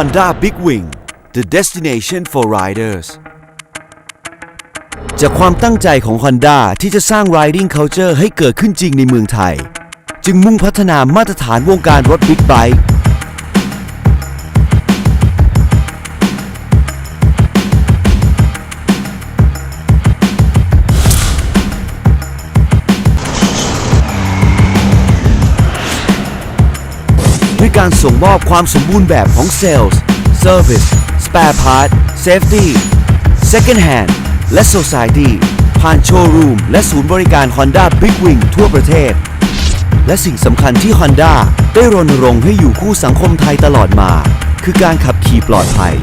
Honda Big Wing the destination for riders จากความตั้งใจของ Honda ที่จะสร้าง riding culture ให้เกิดขึ้นจริงในเมืองไทย จึงมุ่งพัฒนามาตรฐานวงการรถบิ๊กไบค์ ด้วยการส่งมอบความสมบูรณ์แบบของ Sales Service Spare Part Safety Second Hand และ Society ผ่านโชว์รูมและศูนย์บริการ Honda Big Wing ทั่วประเทศ และสิ่งสำคัญที่ Honda ได้รณรงค์ให้อยู่คู่สังคมไทยตลอดมา คือการขับขี่ปลอดภัย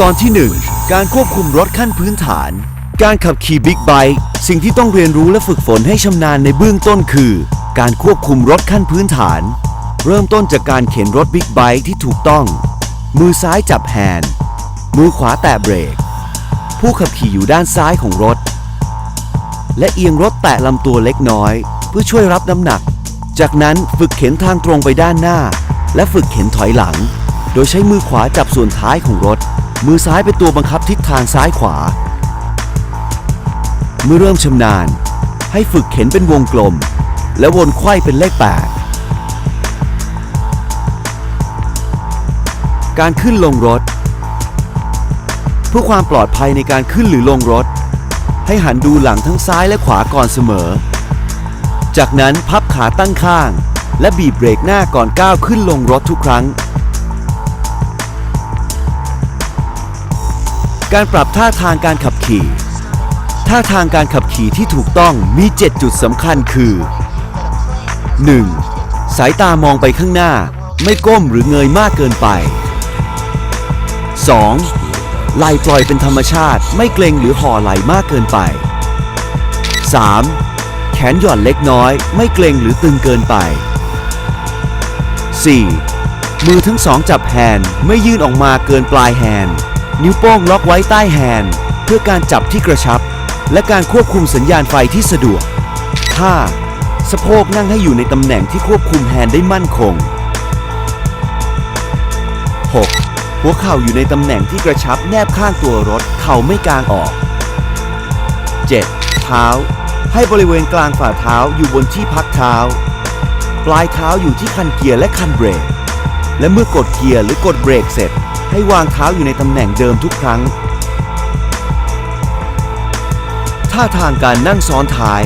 ตอนที่ 1 การควบคุมรถขั้นพื้นฐาน การขับขี่บิ๊กไบค์สิ่งที่ต้องเรียนรู้และฝึกฝนให้ชำนาญในเบื้องต้นคือ การควบคุมรถขั้นพื้นฐาน เริ่มต้นจากการเข็นรถบิ๊กไบค์ที่ถูกต้อง มือซ้ายจับแฮนด์มือขวาแตะเบรก ผู้ขับขี่อยู่ด้านซ้ายของรถ และเอียงรถแตะลำตัวเล็กน้อย เพื่อช่วยรับน้ำหนัก จากนั้นฝึกเข็นทางตรงไปด้านหน้า และฝึกเข็นถอยหลัง โดยใช้มือขวาจับส่วนท้ายของรถ มือซ้ายเป็นตัวบังคับทิศทางซ้ายขวา เมื่อเริ่มชำนาญ ให้ฝึกเข็นเป็นวงกลม และวนไขว้เป็นเลข8การขึ้นลงรถ เพื่อความปลอดภัยในการขึ้นหรือลงรถ ให้หันดูหลังทั้งซ้ายและขวาก่อนเสมอ จากนั้นพับขาตั้งข้าง และบีบเบรกหน้าก่อนก้าวขึ้นลงรถทุกครั้ง การปรับท่าทางการขับขี่ ท่าทางการขับขี่ที่ถูกต้องมี 7 จุดสำคัญคือ 1. สายตามองไปข้างหน้า ไม่ก้มหรือเงยมากเกินไป 2. ไหลปล่อยเป็นธรรมชาติไม่เกรงหรือห่อไหล่มากเกินไป 3. แขนหย่อนเล็กน้อย ไม่เกรงหรือตึงเกินไป 4. มือทั้งสองจับแฮนด์ไม่ยื่นออกมาเกินปลายแฮนด์ นิ้วโป้งล็อกไว้ใต้แฮนด์เพื่อการจับที่กระชับ และการควบคุมสัญญาณไฟที่สะดวก 5. สะโพกนั่งให้อยู่ในตำแหน่งที่ควบคุมแฮนด์ได้มั่นคง 6. หัวเข่าอยู่ในตำแหน่งที่กระชับแนบข้างตัวรถ เข่าไม่กางออก 7. เท้า ให้บริเวณกลางฝ่าเท้าอยู่บนที่พักเท้า ปลายเท้าอยู่ที่คันเกียร์และคันเบรก และเมื่อกดเกียร์หรือกดเบรกเสร็จ ให้วางเท้าอยู่ในตำแหน่งเดิมทุกครั้ง ท่าทางการนั่งซ้อนท้าย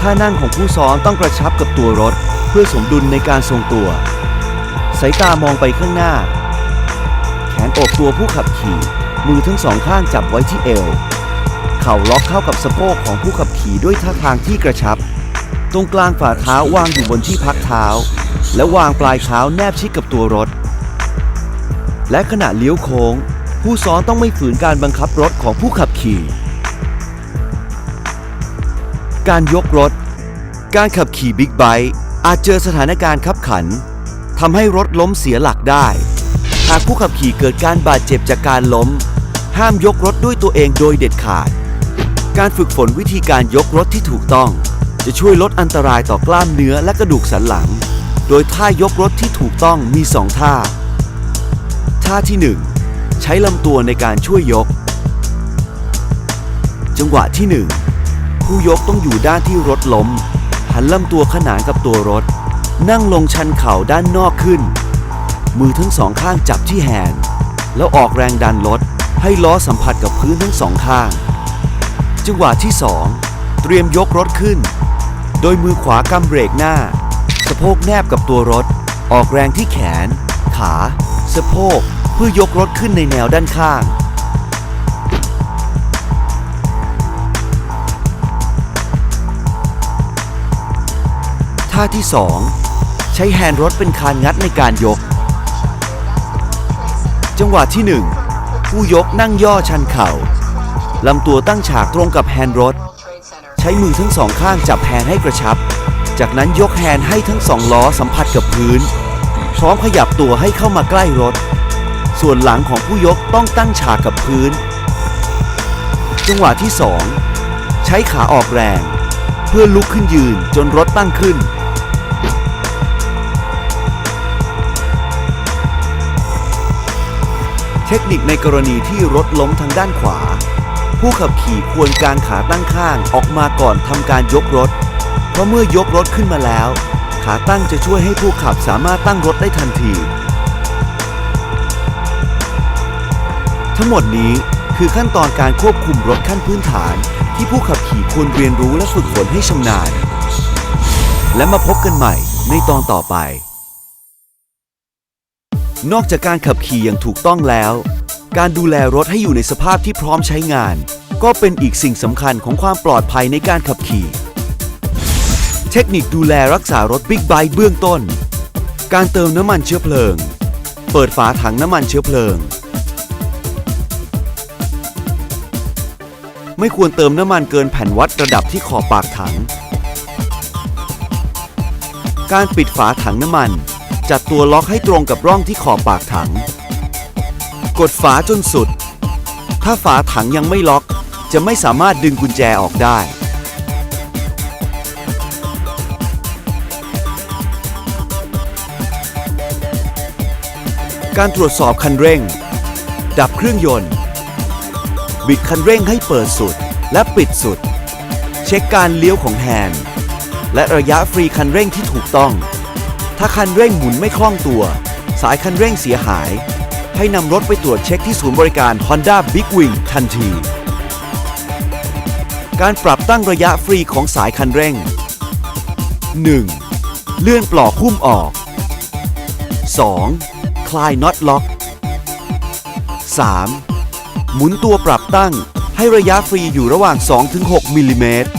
ท่านั่งของผู้ซ้อนต้องกระชับกับตัวรถ เพื่อสมดุลในการทรงตัว สายตามองไปข้างหน้า แขนโอบตัวผู้ขับขี่ มือทั้งสองข้างจับไว้ที่เอว เข่าล็อกเข้ากับสะโพกของผู้ขับขี่ด้วยท่าทางที่กระชับ ตรงกลางฝ่าเท้าวางอยู่บนที่พักเท้า และวางปลายเท้าแนบชิดกับตัวรถ และขณะเลี้ยวโค้ง ผู้ซ้อนต้องไม่ฝืนการบังคับรถของผู้ขับขี่ การยกรถ การขับขี่บิ๊กไบค์อาจเจอสถานการณ์ขับขันทำให้รถล้มเสียหลักได้ หากผู้ขับขี่เกิดการบาดเจ็บจากการล้ม ห้ามยกรถด้วยตัวเองโดยเด็ดขาด การฝึกฝนวิธีการยกรถที่ถูกต้อง จะช่วยลดอันตรายต่อกล้ามเนื้อและกระดูกสันหลัง โดยท่ายกรถที่ถูกต้องมี 2 ท่า ท่าที่ 1 ใช้ลำตัวในการช่วยยก จังหวะที่ 1 ผู้ยกต้องอยู่ด้านที่รถล้ม หันลำตัวขนานกับตัวรถ นั่งลงชันเข่าด้านนอกขึ้น มือทั้งสองข้างจับที่แฮนด์แล้วออกแรงดันรถให้ล้อสัมผัสกับพื้นทั้งสองข้าง จังหวะที่ 2 เตรียมยกรถขึ้น โดยมือขวากำเบรกหน้า สะโพกแนบกับตัวรถ ออกแรงที่แขน ขา สะโพกเพื่อยกรถขึ้นในแนวด้านข้าง ท่าที่ 2 ใช้แฮนด์รถเป็นคานงัดในการยก จังหวะที่ 1 ผู้ยกนั่งย่อชันเข่าลำตัวตั้งฉากตรงกับแฮนด์รถ ใช้มือทั้งสองข้างจับแฮนด์ให้กระชับ จากนั้นยกแฮนด์ให้ทั้งสองล้อสัมผัสกับพื้น พร้อมขยับตัวให้เข้ามาใกล้รถ ส่วนหลังของผู้ยกต้องตั้งฉากกับพื้น จังหวะที่ 2 ใช้ขาออกแรง เพื่อลุกขึ้นยืนจนรถตั้งขึ้นเทคนิคในกรณีที่รถล้มทางด้านขวา ผู้ขับขี่ควรกางขาตั้งข้างออกมาก่อนทำการยกรถ เพราะเมื่อยกรถขึ้นมาแล้ว ขาตั้งจะช่วยให้ผู้ขับสามารถตั้งรถได้ทันที ทั้งหมดนี้คือขั้นตอนการควบคุมรถขั้นพื้นฐาน ที่ผู้ขับขี่ควรเรียนรู้และฝึกฝนให้ชำนาญ และมาพบกันใหม่ในตอนต่อไป นอกจากการขับขี่อย่างถูกต้องแล้ว การดูแลรถให้อยู่ในสภาพที่พร้อมใช้งาน ก็เป็นอีกสิ่งสำคัญของความปลอดภัยในการขับขี่ เทคนิคดูแลรักษารถบิ๊กไบค์เบื้องต้น การเติมน้ำมันเชื้อเพลิง เปิดฝาถังน้ำมันเชื้อเพลิง ไม่ควรเติมน้ำมันเกินแผ่นวัดระดับที่ขอบปากถัง การปิดฝาถังน้ำมัน จัดตัวล็อกให้ตรงกับร่องที่ขอบปากถัง กดฝาจนสุด ถ้าฝาถังยังไม่ล็อก จะไม่สามารถดึงกุญแจออกได้ การตรวจสอบคันเร่ง ดับเครื่องยนต์ บิดคันเร่งให้เปิดสุดและปิดสุด เช็คการเลี้ยวของแฮนด์และระยะฟรีคันเร่งที่ถูกต้อง ถ้าคันเร่งหมุนไม่คล่องตัว สายคันเร่งเสียหาย ให้นำรถไปตรวจเช็คที่ศูนย์บริการ Honda Big Wing ทันที การปรับตั้งระยะฟรีของสายคันเร่ง 1. เลื่อนปลอกหุ้มออก 2. คลายน็อตล็อก 3. หมุนตัวปรับตั้งให้ระยะฟรีอยู่ระหว่าง 2-6มิลลิเมตร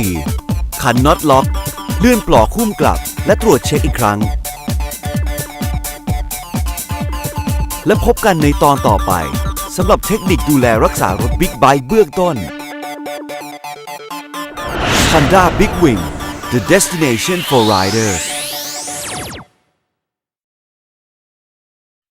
4. ขันน็อตล็อก เลื่อนปลอกหุ้มกลับ และตรวจเช็คอีกครั้ง และพบกันในตอนต่อไปสำหรับเทคนิคดูแลรักษารถบิ๊กไบค์เบื้องต้น Honda Big Wing the destination for riders